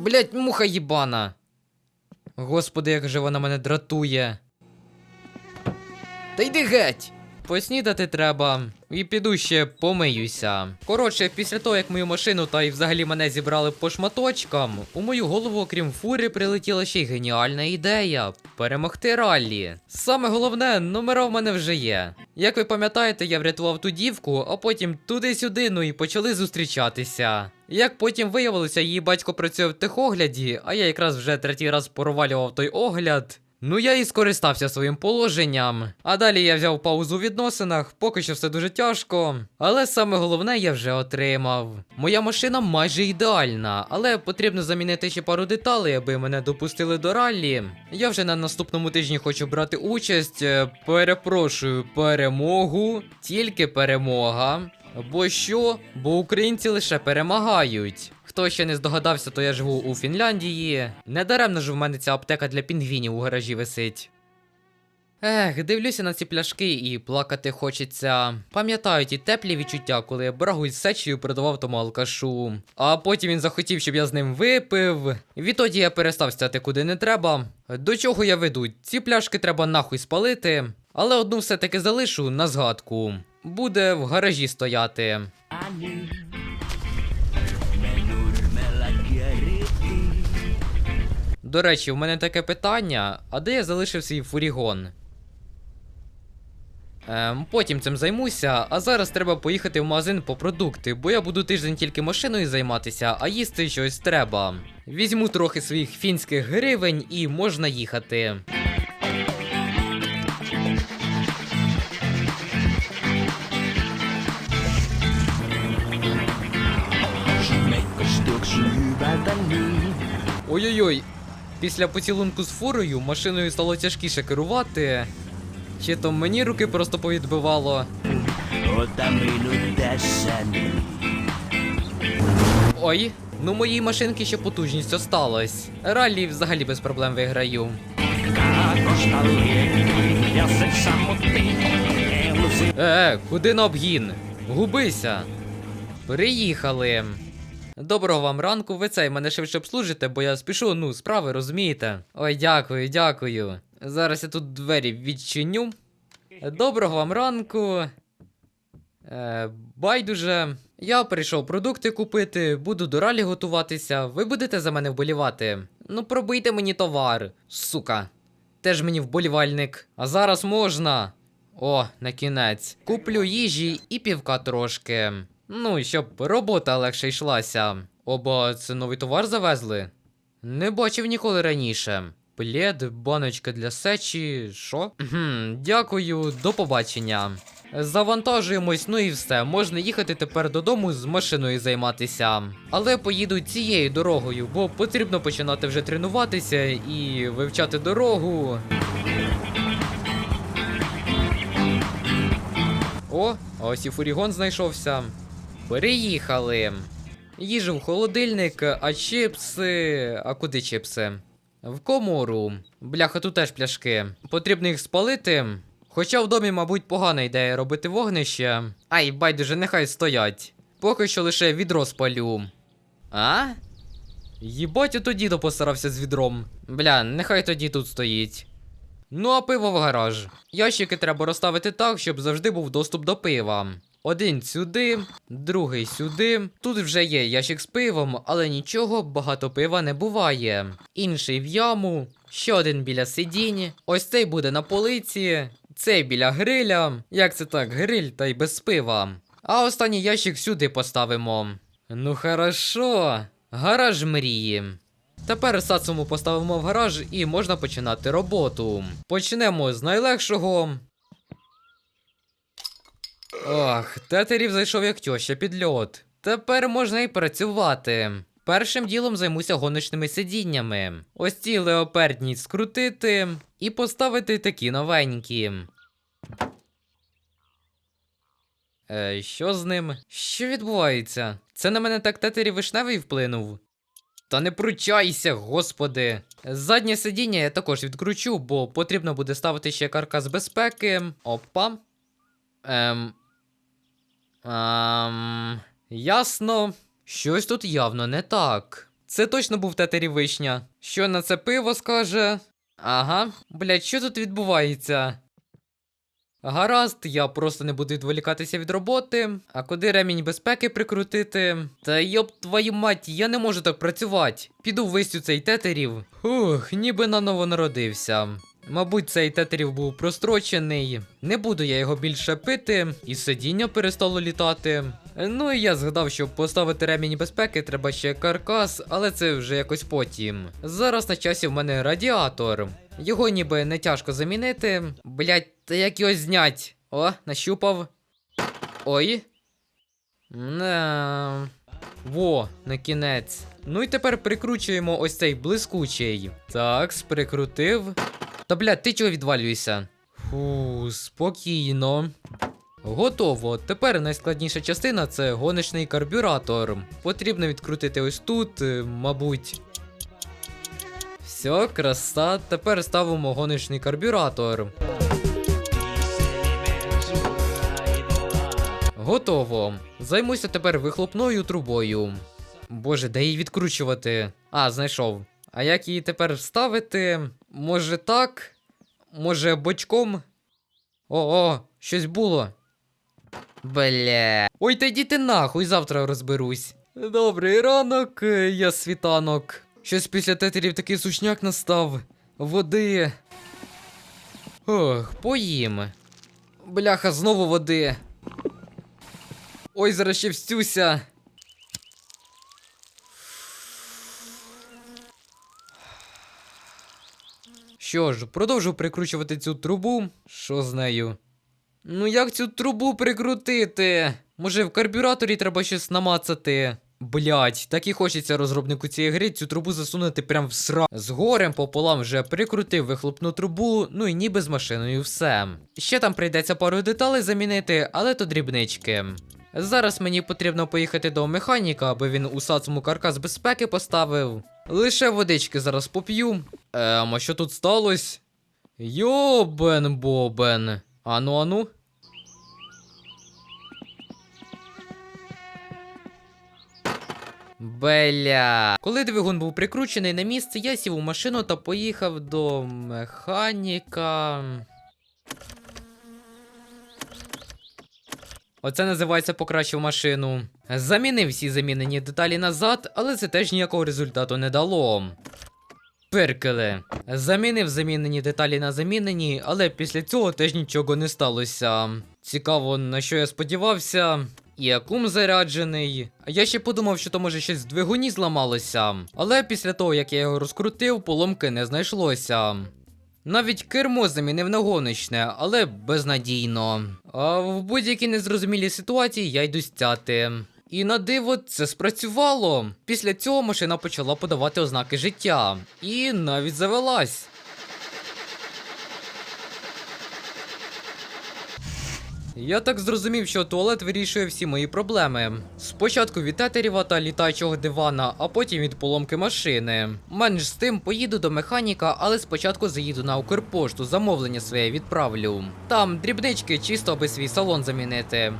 Блять, муха їбана. Господи, як же вона мене дратує. Та йди геть! Поснідати треба, і піду ще помиюся. Коротше, після того, як мою машину та й взагалі мене зібрали по шматочкам, у мою голову, окрім фури, прилетіла ще й геніальна ідея перемогти раллі. Саме головне, номера в мене вже є. Як ви пам'ятаєте, я врятував ту дівку, а потім туди-сюди, ну і почали зустрічатися. Як потім виявилося, її батько працює в техогляді, а я якраз вже третій раз провалював той огляд. Ну я і скористався своїм положенням. А далі я взяв паузу у відносинах, поки що все дуже тяжко. Але саме головне я вже отримав. Моя машина майже ідеальна, але потрібно замінити ще пару деталей, аби мене допустили до раллі. Я вже на наступному тижні хочу брати участь. Е, Перепрошую, перемогу, тільки перемога. Бо що? Бо українці лише перемагають. Хто ще не здогадався, то я живу у Фінляндії. Недаремно ж в мене ця аптека для пінгвінів у гаражі висить. Ех, дивлюся на ці пляшки і плакати хочеться. Пам'ятаю ті теплі відчуття, коли я брагу із сечею продавав тому алкашу. А потім він захотів, щоб я з ним випив. Відтоді я перестав стати куди не треба. До чого я веду? Ці пляшки треба нахуй спалити. Але одну все-таки залишу на згадку. Буде в гаражі стояти. До речі, в мене таке питання: а де я залишив свій фурігон? Ем, потім цим займуся, а зараз треба поїхати в магазин по продукти, бо я буду тиждень тільки машиною займатися, а їсти щось треба. Візьму трохи своїх фінських гривень і можна їхати. Ой-ой-ой, після поцілунку з фурою машиною стало тяжкіше керувати. Чи то мені руки просто повідбивало. Ой, ну моїй машинки ще потужність осталась. Раллі взагалі без проблем виграю. Е, куди на обгін? Губися. Приїхали. Доброго вам ранку, ви цей мене швидше обслужите, бо я спішу, ну, справи, розумієте? Ой, дякую, дякую. Зараз я тут двері відчиню. Доброго вам ранку. Е, байдуже. Я прийшов продукти купити, буду до ралі готуватися. Ви будете за мене вболівати? Ну, пробийте мені товар, сука. Теж мені вболівальник. А зараз можна. О, на кінець. Куплю їжі і півка трошки. Ну, щоб робота легше йшлася. Оба це новий товар завезли? Не бачив ніколи раніше. Плед, баночка для сечі, що? Дякую, до побачення. Завантажуємось, ну і все. Можна їхати тепер додому з машиною займатися. Але поїду цією дорогою, бо потрібно починати вже тренуватися і вивчати дорогу. О, ось і фурігон знайшовся. Переїхали. Їжу в холодильник, а чипси. А куди чипси? В комору. Бляха, тут теж пляшки. Потрібно їх спалити. Хоча в домі, мабуть, погана ідея робити вогнище. Ай, байдуже, нехай стоять. Поки що лише відро спалю. А? Їбать, ото дідо постарався з відром. Бля, нехай тоді тут стоїть. Ну, а пиво в гараж. Ящики треба розставити так, щоб завжди був доступ до пива. Один сюди, другий сюди. Тут вже є ящик з пивом, але нічого, багато пива не буває. Інший в яму, ще один біля сидінь. Ось цей буде на полиці, цей біля гриля. Як це так, гриль та й без пива. А останній ящик сюди поставимо. Ну хорошо, гараж мрії. Тепер сацуму поставимо в гараж і можна починати роботу. Почнемо з найлегшого. Ох, тетерів зайшов як тьоща під льот. Тепер можна і працювати. Першим ділом займуся гоночними сидіннями. Ось ці леопердні скрутити і поставити такі новенькі. Е, що з ним? Що відбувається? Це на мене так тетерів вишневий вплинув. Та не пручайся, господи. Заднє сидіння я також відкручу, бо потрібно буде ставити ще каркас безпеки. Опа. Ем. Ем. Ясно. Щось тут явно не так. Це точно був тетері вишня. Що на це пиво скаже? Ага. Блять, що тут відбувається? Гаразд, я просто не буду відволікатися від роботи. А куди ремінь безпеки прикрутити? Та йоп твою мать, я не можу так працювати. Піду вистю цей тетерів. Фух, ніби наново народився. Мабуть, цей тетерів був прострочений. Не буду я його більше пити, і сидіння перестало літати. Ну і я згадав, що поставити ремінь безпеки треба ще каркас, але це вже якось потім. Зараз на часі в мене радіатор. Його ніби не тяжко замінити. Блять, та як його знять? О, нащупав. Ой. Не. Во, на кінець. Ну і тепер прикручуємо ось цей блискучий. Так, прикрутив. Та блядь, ти чого відвалюєшся? Фу, спокійно. Готово. Тепер найскладніша частина це гоночний карбюратор. Потрібно відкрутити ось тут, е, мабуть. Все, краса. Тепер ставимо гоночний карбюратор. Готово. Займуся тепер вихлопною трубою. Боже, де її відкручувати? А, знайшов. А як її тепер вставити? Може так? Може бочком? О-о, щось було. Бля. Ой, та йдіть нахуй, завтра розберусь. Добрий ранок, е, я світанок. Щось після тетерів такий сушняк настав. Води. Ох, поїм. Бляха, знову води. Ой, зараз ще встюся. Що ж, продовжу прикручувати цю трубу. Що з нею? Ну як цю трубу прикрутити? Може в карбюраторі треба щось намацати? Блять, так і хочеться розробнику цієї гри цю трубу засунути прям в сра. З горем пополам вже прикрутив вихлопну трубу, ну і ніби з машиною все. Ще там прийдеться пару деталей замінити, але то дрібнички. Зараз мені потрібно поїхати до механіка, аби він у сацму каркас безпеки поставив. Лише водички зараз поп'ю. Ем, а що тут сталося? Йобен бобен. Ану, ану. Бля. Коли двигун був прикручений на місце, я сів у машину та поїхав до механіка. Оце називається покращив машину. Замінив всі замінені деталі назад, але це теж ніякого результату не дало. Перкеле. Замінив замінені деталі на замінені, але після цього теж нічого не сталося. Цікаво, на що я сподівався. І акум заряджений. Я ще подумав, що то може щось в двигуні зламалося. Але після того, як я його розкрутив, поломки не знайшлося. Навіть кермо замінив на гоночне, але безнадійно. А в будь-якій незрозумілій ситуації я йду стяти. І на диво це спрацювало. Після цього машина почала подавати ознаки життя. І навіть завелась. Я так зрозумів, що туалет вирішує всі мої проблеми. Спочатку від тетеріва та літаючого дивана, а потім від поломки машини. Менш з тим поїду до механіка, але спочатку заїду на Укрпошту, замовлення своє відправлю. Там дрібнички чисто аби свій салон замінити.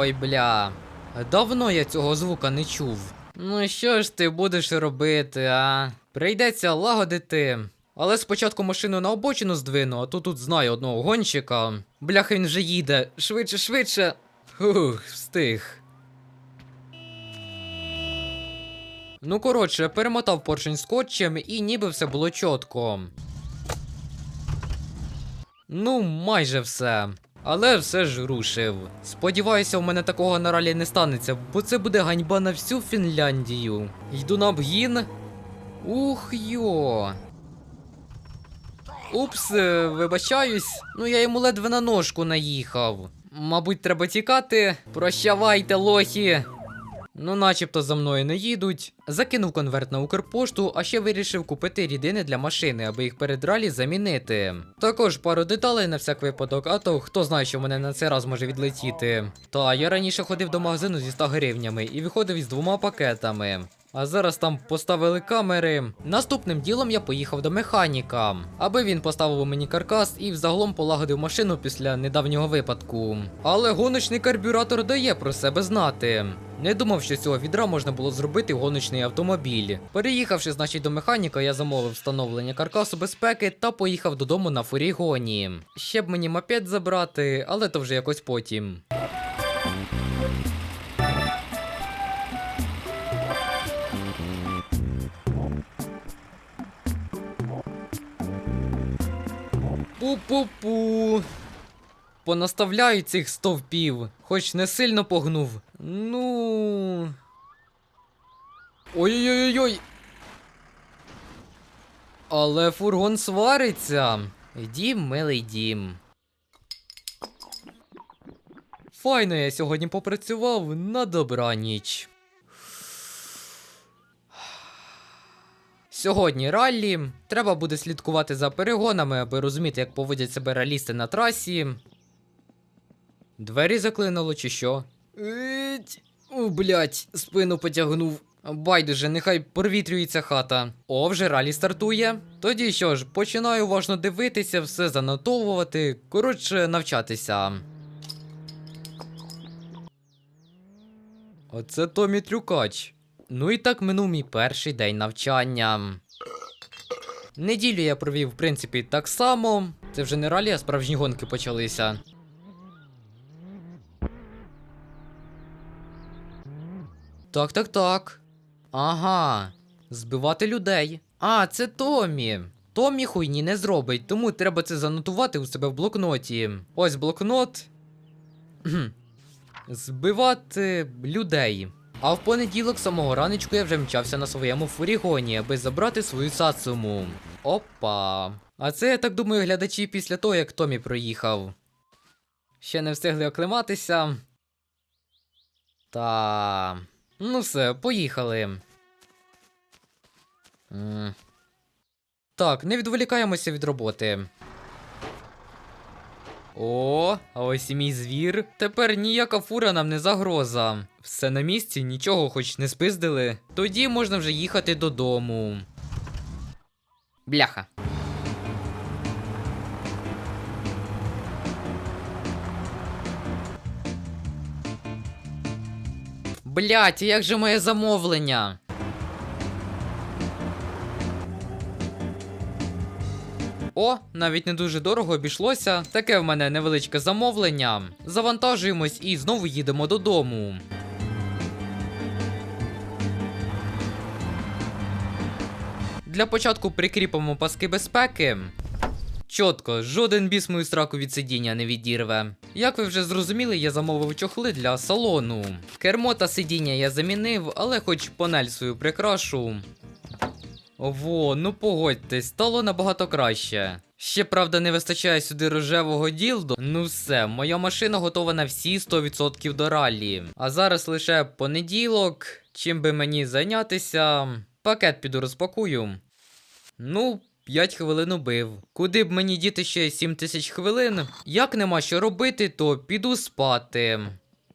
Ой, бля. Давно я цього звука не чув. Ну що ж ти будеш робити, а? Прийдеться лагодити. Але спочатку машину на обочину здвину, а то тут знаю одного гонщика. Бляха, він вже їде. Швидше, швидше. Фух, встиг. Ну, коротше, перемотав поршень скотчем і ніби все було чітко. Ну, майже все. Але все ж рушив. Сподіваюся, у мене такого на ралі не станеться, бо це буде ганьба на всю Фінляндію. Йду на обгін. Ух йо. Упс, е, вибачаюсь. Ну я йому ледве на ножку наїхав. Мабуть, треба тікати. Прощавайте, лохи. Ну, начебто за мною не їдуть. Закинув конверт на Укрпошту, а ще вирішив купити рідини для машини, аби їх перед ралі замінити. Також пару деталей на всяк випадок, а то хто знає, що мене на цей раз може відлетіти. Та я раніше ходив до магазину зі 100 гривнями і виходив із двома пакетами. А зараз там поставили камери. Наступним ділом я поїхав до механіка, аби він поставив мені каркас і взагалом полагодив машину після недавнього випадку. Але гоночний карбюратор дає про себе знати. Не думав, що цього відра можна було зробити гоночний автомобіль. Переїхавши, значить, до механіка, я замовив встановлення каркасу безпеки та поїхав додому на фурігоні. Ще б мені мопед забрати, але то вже якось потім. Пу-пу-пу. Понаставляю цих стовпів, хоч не сильно погнув. Ну. Ой-ой-ой-ой. Але фургон свариться. Дім, милий дім. Файно я сьогодні попрацював на добраніч. Сьогодні раллі. Треба буде слідкувати за перегонами, аби розуміти, як поводять себе ралісти на трасі. Двері заклинуло чи що? О, блять, спину потягнув. Байдуже, нехай провітрюється хата. О, вже ралі стартує. Тоді що ж, починаю уважно дивитися, все занотовувати. Коротше, навчатися. Оце Томі Трюкач. Ну і так минув мій перший день навчання. Неділю я провів, в принципі, так само. Це вже не ралі, а справжні гонки почалися. Так, так, так. Ага. Збивати людей. А, це Томі. Томі хуйні не зробить, тому треба це занотувати у себе в блокноті. Ось блокнот. Збивати людей. А в понеділок самого ранечку я вже мчався на своєму фурігоні, аби забрати свою сацуму. Опа. А це, я так думаю, глядачі після того, як Томі проїхав. Ще не встигли оклиматися. Та. Ну все, поїхали. М. Так, не відволікаємося від роботи. О, а ось і мій звір. Тепер ніяка фура нам не загроза. Все на місці, нічого хоч не спиздили. Тоді можна вже їхати додому. Бляха. Блять, як же моє замовлення? О, навіть не дуже дорого обійшлося. Таке в мене невеличке замовлення. Завантажуємось і знову їдемо додому. Для початку прикріпимо паски безпеки. Чотко, жоден біс мою страку від сидіння не відірве. Як ви вже зрозуміли, я замовив чохли для салону. Кермо та сидіння я замінив, але хоч панель свою прикрашу. Во, ну погодьтесь, стало набагато краще. Ще правда не вистачає сюди рожевого ділду. Ну все, моя машина готова на всі 100% до раллі. А зараз лише понеділок. Чим би мені зайнятися? Пакет піду розпакую. Ну, 5 хвилин убив. Куди б мені діти ще 7 тисяч хвилин? Як нема що робити, то піду спати.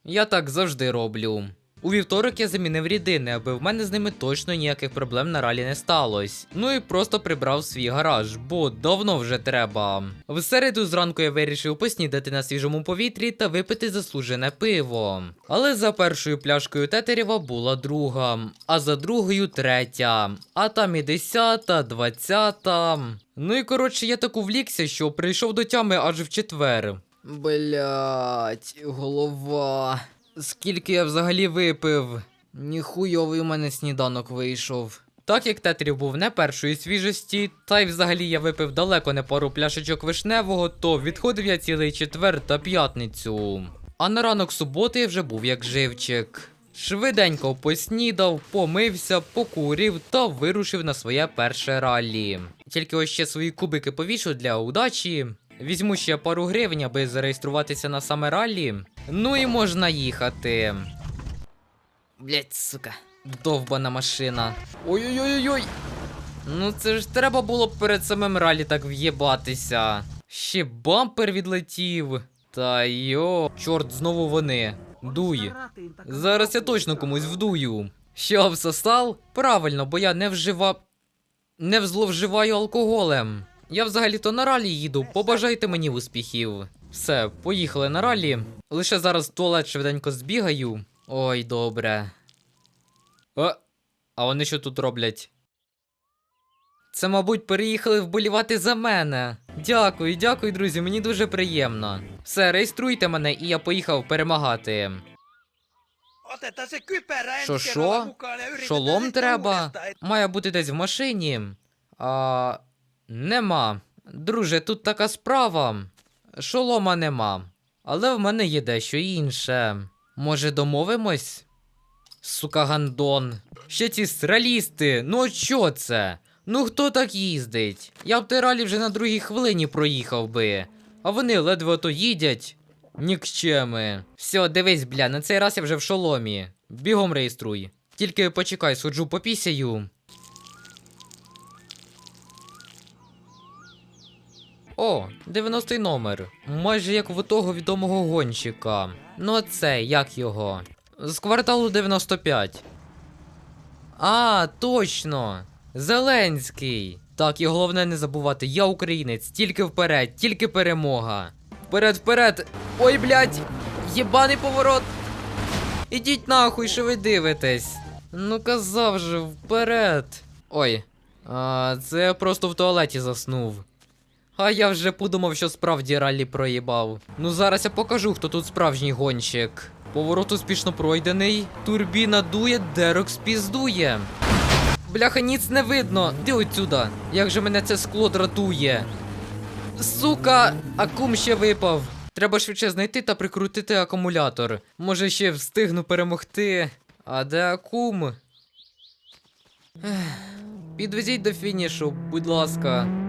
Я так завжди роблю. У вівторок я замінив рідини, аби в мене з ними точно ніяких проблем на ралі не сталося. Ну і просто прибрав свій гараж, бо давно вже треба. В середу зранку я вирішив поснідати на свіжому повітрі та випити заслужене пиво. Але за першою пляшкою тетерєва була друга, а за другою третя, а там і десята, двадцята. Ну і коротше, я так увлікся, що прийшов до тями аж в четвер. Блять, голова. Скільки я взагалі випив? Ніхуйовий у мене сніданок вийшов. Так як тетрів був не першої свіжості, та й взагалі я випив далеко не пару пляшечок вишневого, то відходив я цілий четвер та п'ятницю. А на ранок суботи вже був як живчик. Швиденько поснідав, помився, покурив та вирушив на своє перше раллі. Тільки ось ще свої кубики повішу для удачі. Візьму ще пару гривень, аби зареєструватися на саме раллі. Ну і можна їхати. Блять, сука, довбана машина. Ой-ой-ой-ой. Ну це ж треба було б перед самим ралі так в'єбатися. Ще бампер відлетів. Та йо, чорт, знову вони. Дуй. Зараз я точно комусь вдую. Що всосал? Правильно, бо я не вживав. Не зловживаю алкоголем. Я взагалі-то на ралі їду, побажайте мені успіхів. Все, поїхали на ралі. Лише зараз в туалет швиденько збігаю. Ой, добре. О, а вони що тут роблять? Це, мабуть, переїхали вболівати за мене. Дякую, дякую, друзі, мені дуже приємно. Все, реєструйте мене, і я поїхав перемагати. Що, що? Шолом треба. Має бути десь в машині. А. Нема. Друже, тут така справа. Шолома нема. Але в мене є дещо інше. Може, домовимось? Сука, гандон. Ще ці сралісти. Ну що це? Ну хто так їздить? Я б тиралі вже на другій хвилині проїхав би. А вони ледве ото їдять. Нікчеми. Все, дивись, бля, на цей раз я вже в шоломі. Бігом реєструй. Тільки почекай, суджу попісяю. О, 90-й номер. Майже як в того відомого гонщика. Ну це, як його? З кварталу 95. А, точно! Зеленський! Так, і головне не забувати, я українець, тільки вперед, тільки перемога. Вперед, вперед! Ой, блядь! Єбаний поворот! Ідіть нахуй, що ви дивитесь. Ну казав же, вперед. Ой, а, це я просто в туалеті заснув. А я вже подумав, що справді раллі проїбав. Ну зараз я покажу, хто тут справжній гонщик. Поворот успішно пройдений. Турбіна дує, дерок спіздує. Бляха, ніц не видно. Де отсюда? Як же мене це скло дратує? Сука, акум ще випав. Треба швидше знайти та прикрутити акумулятор. Може ще встигну перемогти. А де акум? Підвезіть до фінішу, будь ласка.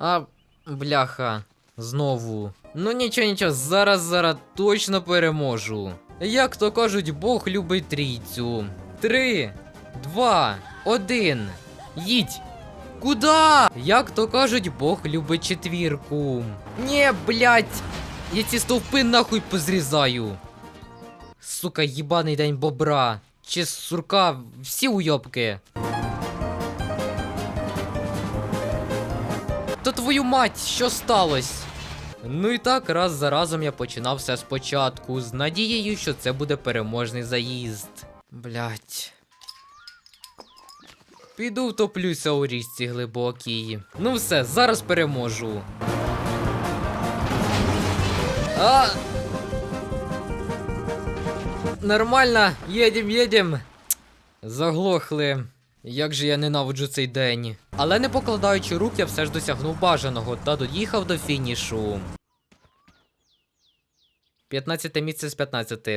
А, бляха, знову. Ну нічого, нічого, зараз зараз точно переможу. Як то кажуть, Бог любить трійцю. Три, два, один. Їдь! Куда? Як то кажуть, Бог любить четвірку. Нє, блять! Я ці стовпи нахуй позрізаю. Сука, їбаний день бобра. Чи сурка, всі уйобки. Твою мать, що сталося? Ну і так, раз за разом я починав все спочатку, з надією, що це буде переможний заїзд. Блять. Піду втоплюся у річці глибокій. Ну все, зараз переможу. А! Нормально, їдем, їдем. Заглохли. Як же я ненавиджу цей день. Але не покладаючи рук, я все ж досягнув бажаного та доїхав до фінішу. 15 місце з 15.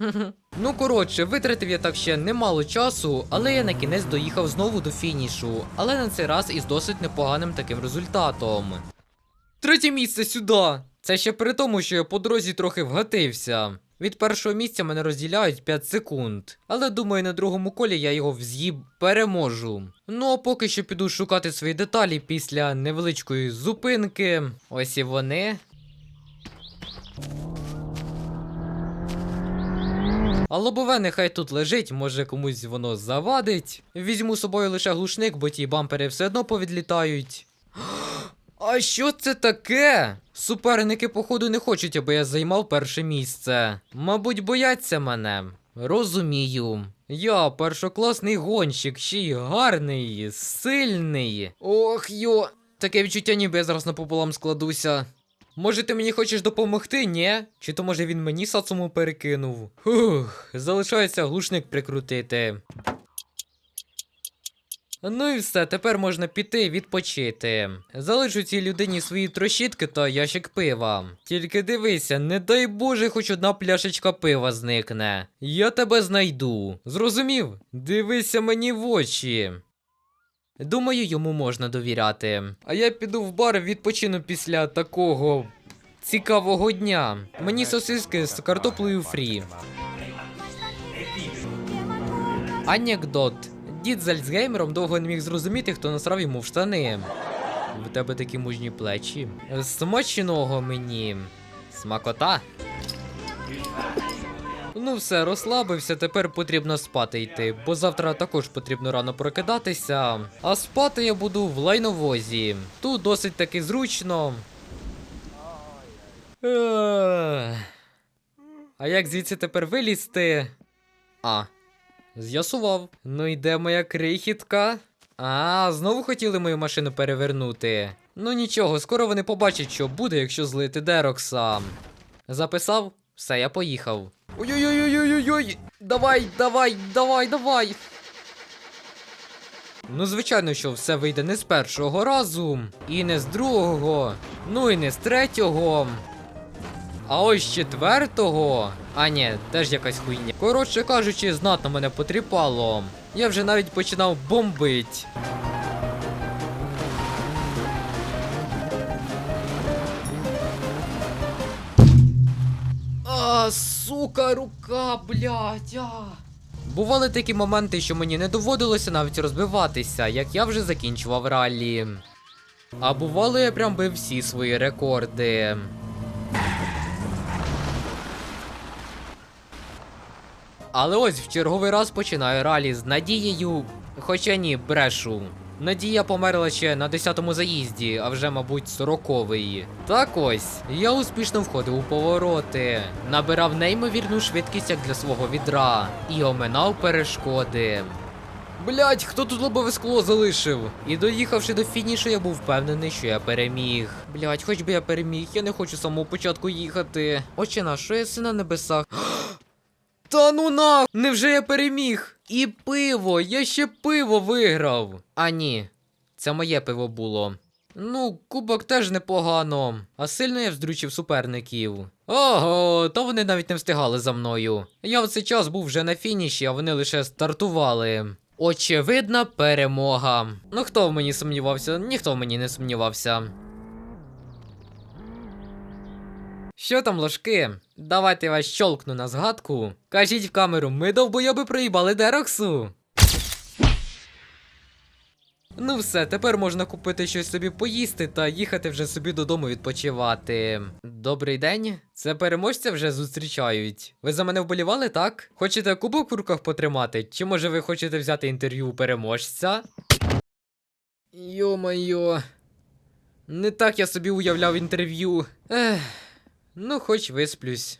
Ну коротше, витратив я так ще немало часу, але я на кінець доїхав знову до фінішу, але на цей раз із досить непоганим таким результатом. Третє місце сюди! Це ще при тому, що я по дорозі трохи вгатився. Від першого місця мене розділяють 5 секунд. Але думаю, на другому колі я його вз'їб переможу. Ну а поки що піду шукати свої деталі після невеличкої зупинки. Ось і вони. А лобове нехай тут лежить, може комусь воно завадить. Візьму з собою лише глушник, бо ті бампери все одно повідлітають. А що це таке? Суперники, походу, не хочуть, аби я займав перше місце. Мабуть, бояться мене. Розумію. Я першокласний гонщик, ще й гарний, сильний. Ох йо. Таке відчуття, ніби я зараз напополам складуся. Може, ти мені хочеш допомогти, ні? Чи то може він мені сацуму перекинув? Фух, залишається глушник прикрутити. Ну і все, тепер можна піти відпочити. Залишу цій людині свої трощітки та ящик пива. Тільки дивися, не дай Боже, хоч одна пляшечка пива зникне. Я тебе знайду. Зрозумів? Дивися мені в очі. Думаю, йому можна довіряти. А я піду в бар відпочину після такого цікавого дня. Мені сосиски з картоплею фрі. Анекдот. Дід з Альцгеймером довго не міг зрозуміти, хто насрав йому в штани. В тебе такі мужні плечі. Смачного мені. Смакота. Ну все, розслабився, тепер потрібно спати йти, бо завтра також потрібно рано прокидатися. А спати я буду в лайновозі. Тут досить таки зручно. А як звідси тепер вилізти? А, з'ясував. Ну і де моя крихітка? А, знову хотіли мою машину перевернути. Ну нічого, скоро вони побачать, що буде, якщо злити Дерокса. Записав? Все, я поїхав. Ой-ой-ой-ой-ой-ой! Давай, давай, давай, давай! Ну, звичайно, що все вийде не з першого разу, і не з другого, ну і не з третього. А ось четвертого. А ні, теж якась хуйня. Коротше кажучи, знатно мене потріпало. Я вже навіть починав бомбить. А, сука, рука, блядь, а. Бували такі моменти, що мені не доводилося навіть розбиватися, як я вже закінчував раллі. А бувало, я прям бив всі свої рекорди. Але ось в черговий раз починаю ралі з надією. Хоча ні, брешу. Надія померла ще на 10-му заїзді, а вже, мабуть, 40-й. Так ось, я успішно входив у повороти, набирав неймовірну швидкість як для свого відра і оминав перешкоди. Блять, хто тут лобове скло залишив? І доїхавши до фінішу, я був впевнений, що я переміг. Блять, хоч би я переміг, я не хочу самого початку їхати. Отче наш, що я си на небесах? Та ну на! Невже я переміг? І пиво! Я ще пиво виграв! А ні, це моє пиво було. Ну, кубок теж непогано, а сильно я вздручив суперників. Ого, то вони навіть не встигали за мною. Я в цей час був вже на фініші, а вони лише стартували. Очевидна перемога. Ну хто в мені сумнівався? Ніхто в мені не сумнівався. Що там, ложки? Давайте я вас щолкну на згадку. Кажіть в камеру, ми довбойоби проїбали Дероксу. Ну все, тепер можна купити щось собі поїсти та їхати вже собі додому відпочивати. Добрий день. Це переможця вже зустрічають. Ви за мене вболівали, так? Хочете кубок в руках потримати? Чи може ви хочете взяти інтерв'ю у переможця? Йо-моє. Не так я собі уявляв інтерв'ю. Ех, ну хоч висплюсь.